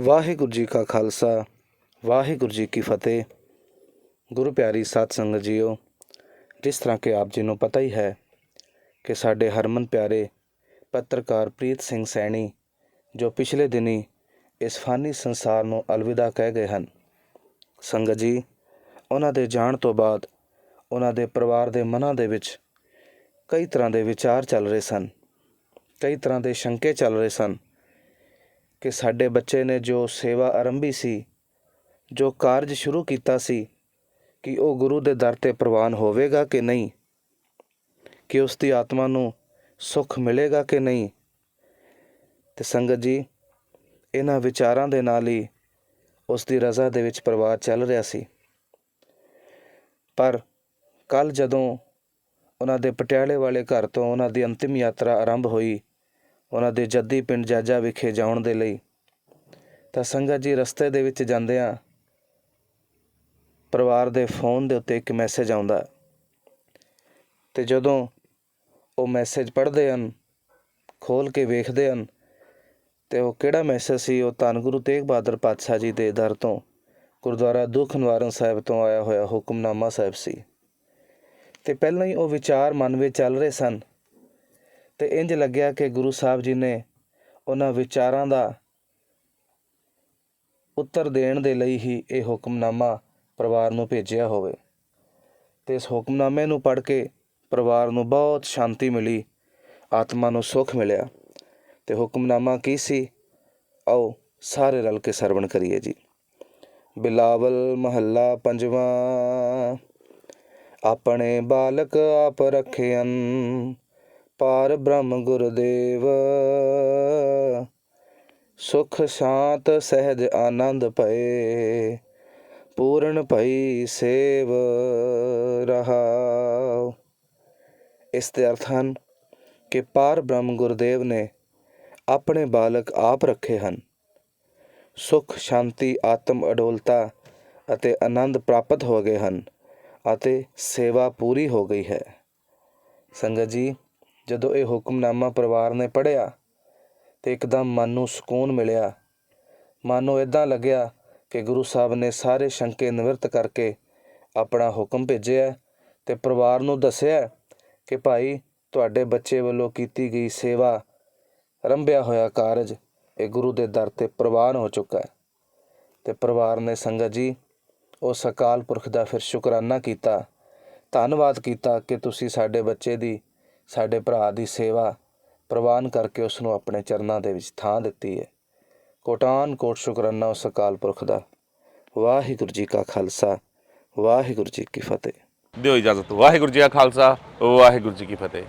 ਵਾਹਿਗੁਰੂ ਜੀ ਕਾ ਖਾਲਸਾ, ਵਾਹਿਗੁਰੂ ਜੀ ਕੀ ਫਤਿਹ। ਗੁਰੂ ਪਿਆਰੀ ਸਾਧ ਸੰਗਤ ਜੀਓ, ਜਿਸ ਤਰ੍ਹਾਂ ਕਿ ਆਪ ਜੀ ਨੂੰ ਪਤਾ ਹੀ ਹੈ ਕਿ ਸਾਡੇ ਹਰਮਨ ਪਿਆਰੇ ਪੱਤਰਕਾਰ ਪ੍ਰੀਤ ਸਿੰਘ ਸੈਣੀ, ਜੋ ਪਿਛਲੇ ਦਿਨੀ ਇਸ ਫਾਨੀ ਸੰਸਾਰ ਨੂੰ ਅਲਵਿਦਾ ਕਹਿ ਗਏ ਹਨ। ਸੰਗਤ ਜੀ, ਉਹਨਾਂ ਦੇ ਜਾਣ ਤੋਂ ਬਾਅਦ ਉਹਨਾਂ ਦੇ ਪਰਿਵਾਰ ਦੇ ਮਨਾਂ ਦੇ ਵਿੱਚ ਕਈ ਤਰ੍ਹਾਂ ਦੇ ਵਿਚਾਰ ਚੱਲ ਰਹੇ ਸਨ, ਕਈ ਤਰ੍ਹਾਂ ਦੇ ਸ਼ੰਕੇ ਚੱਲ ਰਹੇ ਸਨ। ਕਿ ਸਾਡੇ ਬੱਚੇ ਨੇ ਜੋ ਸੇਵਾ ਆਰੰਭੀ ਸੀ, ਜੋ ਕਾਰਜ ਸ਼ੁਰੂ ਕੀਤਾ ਸੀ, ਕਿ ਉਹ ਗੁਰੂ ਦੇ ਦਰ ਤੇ ਪ੍ਰਵਾਨ ਹੋਵੇਗਾ ਕਿ ਨਹੀਂ? ਕਿ ਉਸ ਦੀ ਆਤਮਾ ਨੂੰ ਸੁੱਖ ਮਿਲੇਗਾ ਕਿ ਨਹੀਂ? ਤੇ ਸੰਗਤ ਜੀ, ਇਹਨਾਂ ਵਿਚਾਰਾਂ ਦੇ ਨਾਲ ਹੀ ਉਸ ਦੀ ਰਜ਼ਾ ਦੇ ਵਿੱਚ ਪਰਿਵਾਰ ਚੱਲ ਰਿਹਾ ਸੀ। ਪਰ ਕੱਲ ਜਦੋਂ ਉਹਨਾਂ ਦੇ ਪਟਿਆਲੇ ਵਾਲੇ ਘਰ ਤੋਂ ਉਹਨਾਂ ਦੀ ਅੰਤਿਮ ਯਾਤਰਾ ਆਰੰਭ ਹੋਈ ਉਹਨਾਂ ਦੇ ਜੱਦੀ ਪਿੰਡ ਜਾਜਾ ਵਿਖੇ ਜਾਣ ਦੇ ਲਈ। ਤਾਂ ਸੰਗਤ ਜੀ ਰਸਤੇ ਦੇ ਵਿੱਚ ਜਾਂਦਿਆਂ ਪਰਿਵਾਰ ਦੇ ਫੋਨ ਦੇ ਉੱਤੇ ਇੱਕ ਮੈਸੇਜ ਆਉਂਦਾ। ਤੇ ਜਦੋਂ ਉਹ ਮੈਸੇਜ ਪੜ੍ਹਦੇ ਹਨ ਖੋਲ ਕੇ ਵੇਖਦੇ ਹਨ, ਤੇ ਉਹ ਕਿਹੜਾ ਮੈਸੇਜ ਸੀ, ਉਹ ਧੰਨ ਗੁਰੂ ਤੇਗ ਬਹਾਦਰ ਪਾਤਸ਼ਾਹ ਜੀ ਦੇ ਦਰ ਤੋਂ, ਗੁਰਦੁਆਰਾ ਦੁੱਖ ਨਿਵਾਰਨ ਸਾਹਿਬ ਤੋਂ ਆਇਆ ਹੋਇਆ ਹੁਕਮਨਾਮਾ ਸਾਹਿਬ ਸੀ। ਤੇ ਪਹਿਲਾਂ ਹੀ ਉਹ ਵਿਚਾਰ ਮਨ ਵਿੱਚ ਚੱਲ ਰਹੇ ਸਨ ਤੇ ਇੰਜ ਲੱਗਿਆ ਕਿ ਗੁਰੂ ਸਾਹਿਬ ਜੀ ਨੇ ਉਹਨਾਂ ਵਿਚਾਰਾਂ ਦਾ ਉੱਤਰ ਦੇਣ ਦੇ ਲਈ ਹੀ ਇਹ ਹੁਕਮਨਾਮਾ ਪਰਿਵਾਰ ਨੂੰ ਭੇਜਿਆ ਹੋਵੇ। ਤੇ ਇਸ ਹੁਕਮਨਾਮੇ ਨੂੰ ਪੜ੍ਹ ਕੇ ਪਰਿਵਾਰ ਨੂੰ ਬਹੁਤ ਸ਼ਾਂਤੀ ਮਿਲੀ, ਆਤਮਾ ਨੂੰ ਸੁੱਖ ਮਿਲਿਆ। ਤੇ ਹੁਕਮਨਾਮਾ ਕੀ ਸੀ? ਆਓ ਸਾਰੇ ਰਲ ਕੇ ਸਰਵਣ ਕਰੀਏ ਜੀ। ਬਿਲਾਵਲ ਮਹੱਲਾ ਪੰਜਵਾਂ, ਆਪਣੇ ਬਾਲਕ ਆਪ ਰੱਖਿਅਨ ਪਾਰ ਬ੍ਰਹਮ ਗੁਰਦੇਵ। ਸੁਖ ਸ਼ਾਂਤ ਸਹਿਜ ਆਨੰਦ ਭਏ, ਪੂਰਨ ਭਈ ਸੇਵ ਰਹਾਉ। ਇਸ ਦੇ ਅਰਥ ਹਨ ਕਿ ਪਾਰ ਬ੍ਰਹਮ ਗੁਰਦੇਵ ਨੇ ਆਪਣੇ ਬਾਲਕ ਆਪ ਰੱਖੇ ਹਨ। ਸੁਖ, ਸ਼ਾਂਤੀ, ਆਤਮ ਅਡੋਲਤਾ ਅਤੇ ਆਨੰਦ ਪ੍ਰਾਪਤ ਹੋ ਗਏ ਹਨ ਅਤੇ ਸੇਵਾ ਪੂਰੀ ਹੋ ਗਈ ਹੈ। ਸੰਗਤ ਜੀ ਜਦੋਂ ਇਹ ਹੁਕਮਨਾਮਾ ਪਰਿਵਾਰ ਨੇ ਪੜ੍ਹਿਆ ਤੇ ਇੱਕਦਮ ਮਨ ਨੂੰ ਸਕੂਨ ਮਿਲਿਆ। ਮਨ ਨੂੰ ਇਦਾਂ ਲੱਗਿਆ ਕਿ ਗੁਰੂ ਸਾਹਿਬ ਨੇ ਸਾਰੇ ਸ਼ੰਕੇ ਨਿਵਰਤ ਕਰਕੇ ਆਪਣਾ ਹੁਕਮ ਭੇਜਿਆ ਤੇ ਪਰਿਵਾਰ ਨੂੰ ਦੱਸਿਆ ਕਿ ਭਾਈ, ਤੁਹਾਡੇ ਬੱਚੇ ਵੱਲੋਂ ਕੀਤੀ ਗਈ ਸੇਵਾ ਰੰਭਿਆ ਹੋਇਆ ਕਾਰਜ ਇਹ ਗੁਰੂ ਦੇ ਦਰ ਤੇ ਪ੍ਰਵਾਨ ਹੋ ਚੁੱਕਾ ਹੈ। ਤੇ ਪਰਿਵਾਰ ਨੇ ਸੰਗਤ ਜੀ ਉਸ ਅਕਾਲ ਪੁਰਖ ਦਾ ਫਿਰ ਸ਼ੁਕਰਾਨਾ ਕੀਤਾ, ਧੰਨਵਾਦ ਕੀਤਾ ਕਿ ਤੁਸੀਂ ਸਾਡੇ ਬੱਚੇ ਦੀ ਸਾਡੇ ਭਰਾ ਦੀ ਸੇਵਾ ਪ੍ਰਵਾਨ ਕਰਕੇ ਉਸ ਨੂੰ ਆਪਣੇ ਚਰਨਾਂ ਦੇ ਵਿੱਚ ਥਾਂ ਦਿੱਤੀ ਹੈ। ਕੋਟਾਨ ਕੋਟ ਸ਼ੁਕਰਾਨਾ ਉਸ ਅਕਾਲ ਪੁਰਖ ਦਾ। ਵਾਹਿਗੁਰੂ ਜੀ ਕਾ ਖਾਲਸਾ, ਵਾਹਿਗੁਰੂ ਜੀ ਕੀ ਫਤਿਹ। ਦਿਓ ਇਜਾਜ਼ਤ। ਵਾਹਿਗੁਰੂ ਜੀ ਕਾ ਖਾਲਸਾ, ਵਾਹਿਗੁਰੂ ਜੀ ਕੀ ਫਤਿਹ।